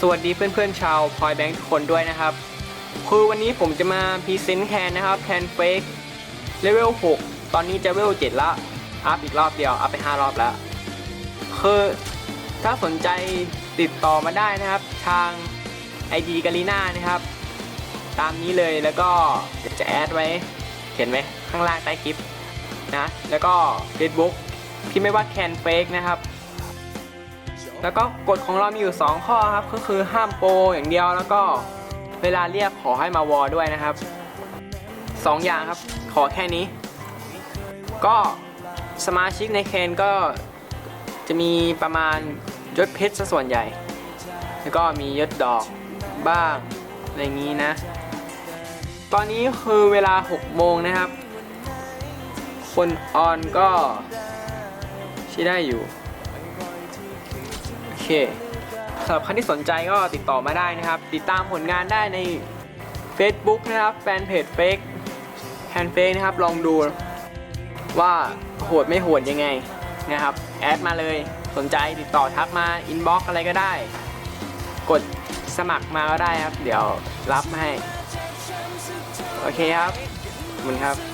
สวัสดีเพื่อนๆชาวพอยแบงค์ทุกคนด้วยนะครับ คือวันนี้ผมจะมาพรีเซนต์แคนนะครับแคนเฟกเลเวล 6 ตอนนี้จะเลเวล 7 ละ อัพอีกรอบเดียว อัพไป 5 รอบแล้ว คือถ้าสนใจติดต่อมาได้นะครับ ทาง ID กาลีน่านะครับ ตามนี้เลยแล้วก็จะแอดไว้ เห็นไหมข้างล่างใต้คลิปนะ แล้วก็ Facebook พิมพ์ไม่ว่าแคนเฟกนะครับ แล้วก็กฎของเรามีอยู่ 2 ข้อครับก็คือห้ามโปรอย่างเดียวแล้วก็เวลาเรียกขอให้มาวอด้วยนะครับ 2 อย่างครับขอแค่นี้ ก็สมาชิกในเคนก็จะมีประมาณยศเพชรซะส่วนใหญ่ แล้วก็มียศดอกบ้างอะไรอย่างนี้นะ ตอนนี้คือเวลา 6 โมงนะครับ คนออนก็ใช้ได้อยู่ เคสำหรับใครที่สนใจก็ติดต่อมาได้นะครับ ติดตามผลงานได้ใน Facebook นะครับ แฟนเพจเฟกแฮนเฟกนะครับ ลองดูว่าโหดไม่โหดยังไงนะครับ แอดมาเลยสนใจติดต่อทักมา อินบ็อกอะไรก็ได้ กดสมัครมาก็ได้ครับ เดี๋ยวรับให้ โอเคครับขอบคุณครับ